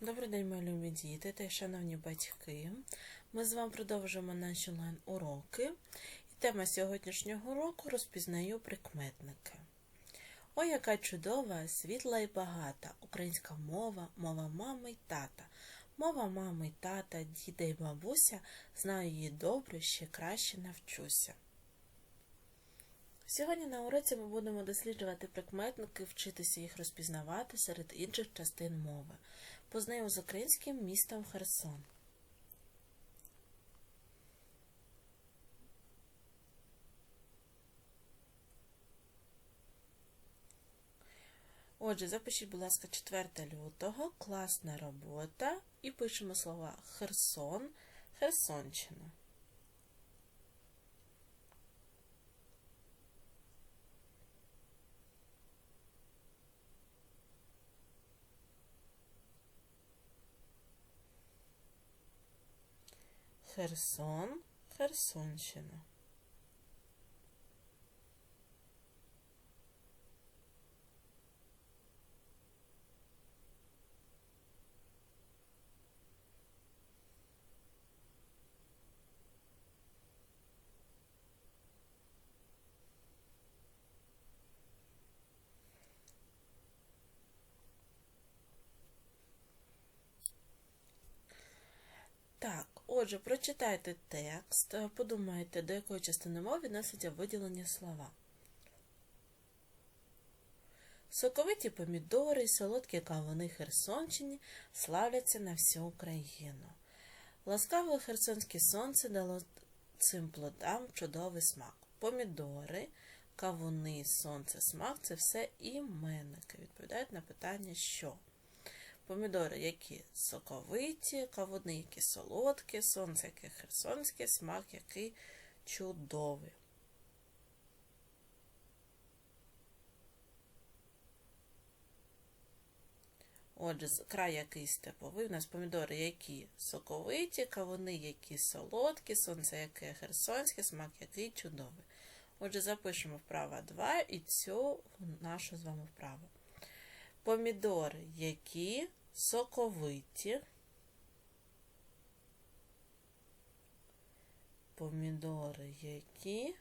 Добрий день, мої любі діти та шановні батьки. Ми з вами продовжуємо наші онлайн-уроки. І тема сьогоднішнього уроку розпізнаю прикметники. Ой, яка чудова, світла і багата українська мова, мова мами й тата. Мова мами й тата, діда й бабуся, знаю її добре, ще краще навчуся. Сьогодні на уроці ми будемо досліджувати прикметники, вчитися їх розпізнавати серед інших частин мови. Познайом з українським містом Херсон. Отже, запишіть, будь ласка, 4 лютого, класна робота, і пишемо слова Херсон, Херсонщина. Херсон, Херсонщина. Так, отже, прочитайте текст, е, подумайте, до якої частини мови відносяться виділені слова. Соковиті помідори і солодкі кавуни Херсонщині славляться на всю Україну. Ласкаве херсонське сонце дало цим плодам чудовий смак. Помідори, кавуни, сонце, смак це все іменники. Відповідають на питання, що. Помідори, які соковиті, кавуни, які солодкі, сонце, яке херсонське, смак, який чудовий. Отже, край який степовий, у нас помідори, які соковиті, кавуни, які солодкі, сонце, яке херсонське, смак, який чудовий. Отже, запишемо вправа 2 і цю нашу з вами вправу. Помідори, які соковиті, помідори, які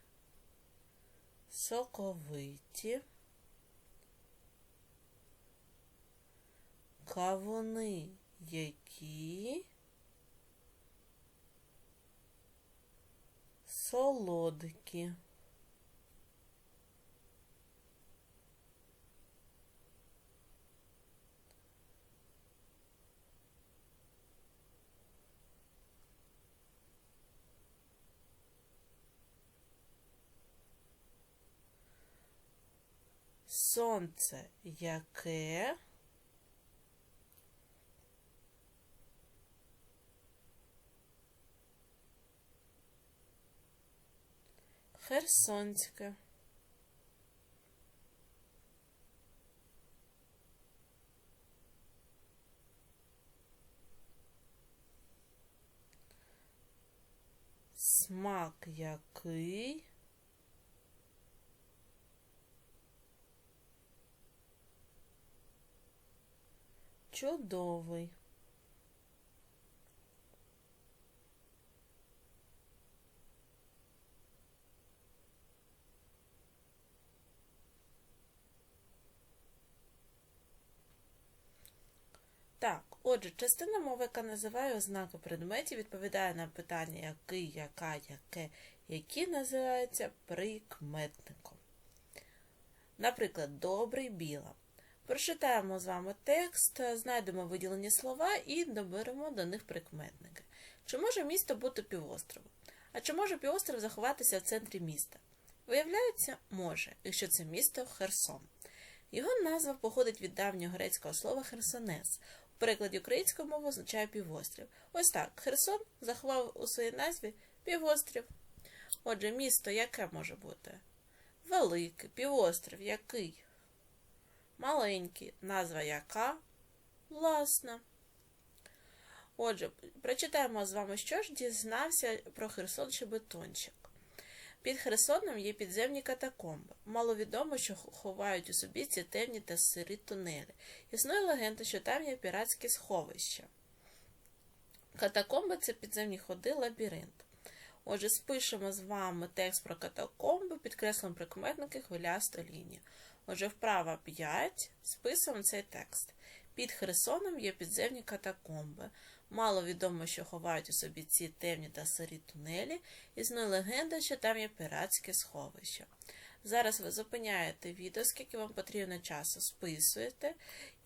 соковиті, кавуни, які солодкі. Сонце яке Херсонське. Смак який чудовий. Так, отже, частина мови, яка називає ознаки предметів, відповідає на питання який, яка, яке, які називаються прикметником. Наприклад, добрий біла. Прочитаємо з вами текст, знайдемо виділені слова і доберемо до них прикметники. Чи може місто бути півостровом? А чи може півостров заховатися в центрі міста? Виявляється, може, якщо це місто Херсон. Його назва походить від давнього грецького слова херсонес. У перекладі української мови означає півострів. Ось так, Херсон заховав у своїй назві півострів. Отже, місто яке може бути? Велике, півострів який? Маленький, назва яка? Власна. Отже, прочитаємо з вами, що ж дізнався про Херсон Щебетончик. Під Херсоном є підземні катакомби. Маловідомо, що ховають у собі ці темні та сирі тунелі. Існує легенда, що там є піратське сховище. Катакомби це підземні ходи, лабіринт. Отже, спишемо з вами текст про катакомби, підкреслимо прикметники хвилясту лінію. Отже, вправа 5. Списуємо цей текст. Під Херсоном є підземні катакомби. Мало відомо, що ховають у собі ці темні та сирі тунелі. Існує легенда, що там є піратське сховище. Зараз ви зупиняєте відео, скільки вам потрібно часу, списуєте.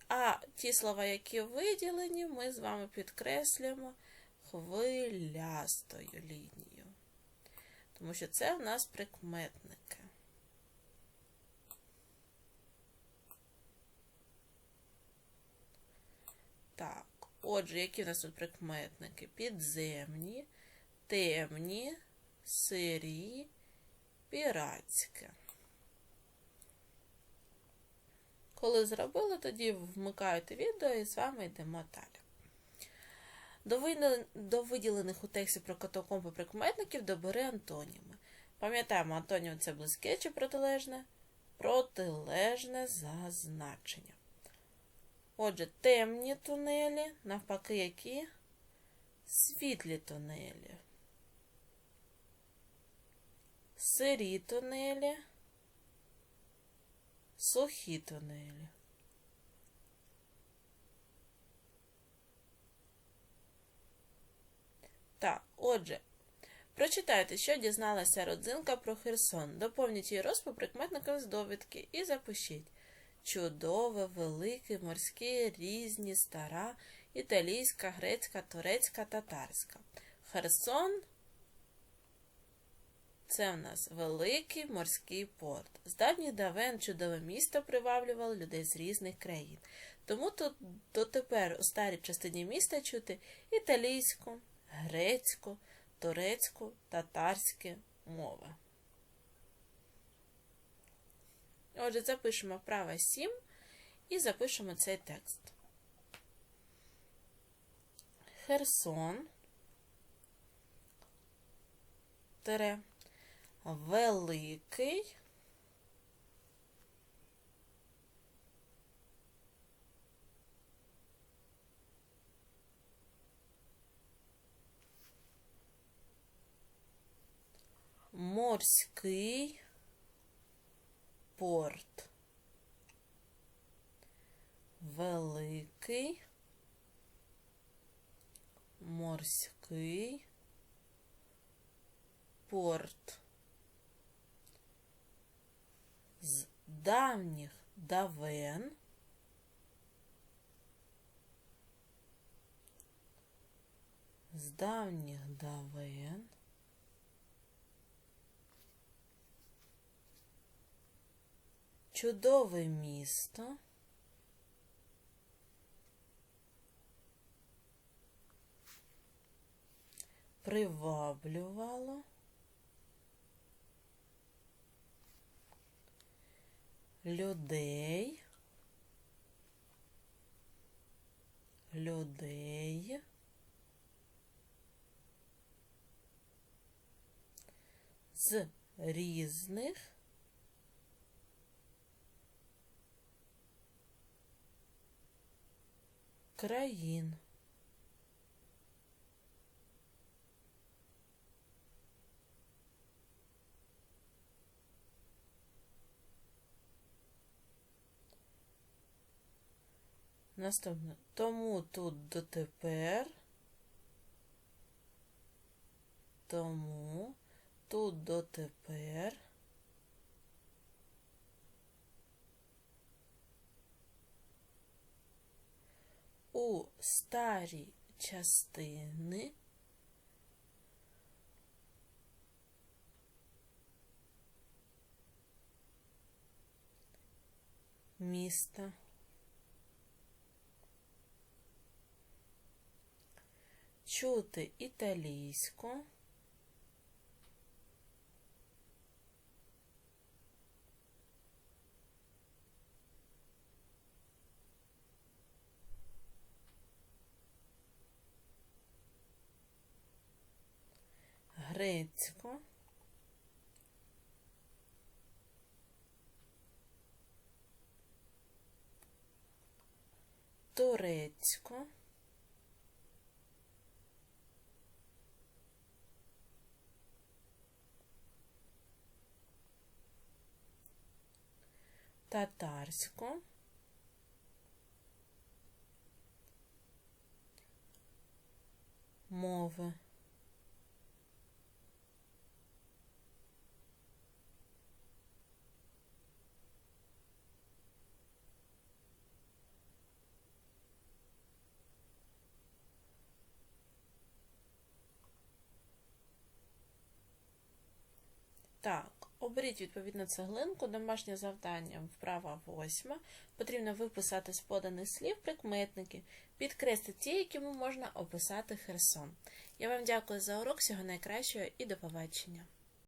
А ті слова, які виділені, ми з вами підкреслюємо хвилястою лінією. Тому що це в нас прикметники. Так, отже, які в нас тут прикметники? Підземні, темні, сирі, піратське. Коли зробили, тоді вмикаєте відео і з вами йдемо далі. До виділених у тексті про катакомби прикметників добери антоніми. Пам'ятаємо, антонім це близьке чи протилежне? Протилежне за значенням. Отже, темні тунелі, навпаки, які світлі тунелі. Сирі тунелі, сухі тунелі. Так, отже, прочитайте, що дізналася родзинка про Херсон. Доповніть її розповідь прикметником з довідки і запишіть. Чудове, велике, морські, різні, стара, італійська, грецька, турецька, татарська. Херсон це в нас великий морський порт. З давніх давен чудове місто приваблювало людей з різних країн. Тому тут дотепер у старій частині міста чути італійську, грецьку, турецьку, татарські мови. Отже, запишемо вправо 7 і запишемо цей текст. Херсон. Тере. Великий. Морський порт. Великий, морський порт. З давніх давен з давніх давен чудове місто. Приваблювало. Людей, людей. З різних країн. Наступне. Тому тут дотепер. Тому тут дотепер. У старі частини міста. Чути італійську. грецько. Турецько. Татарсько. мова. Так, оберіть відповідну цеглинку, домашнє завдання вправа восьма. Потрібно виписати з поданих слів прикметники, підкреслити ті, якими можна описати Херсон. Я вам дякую за урок, всього найкращого і до побачення.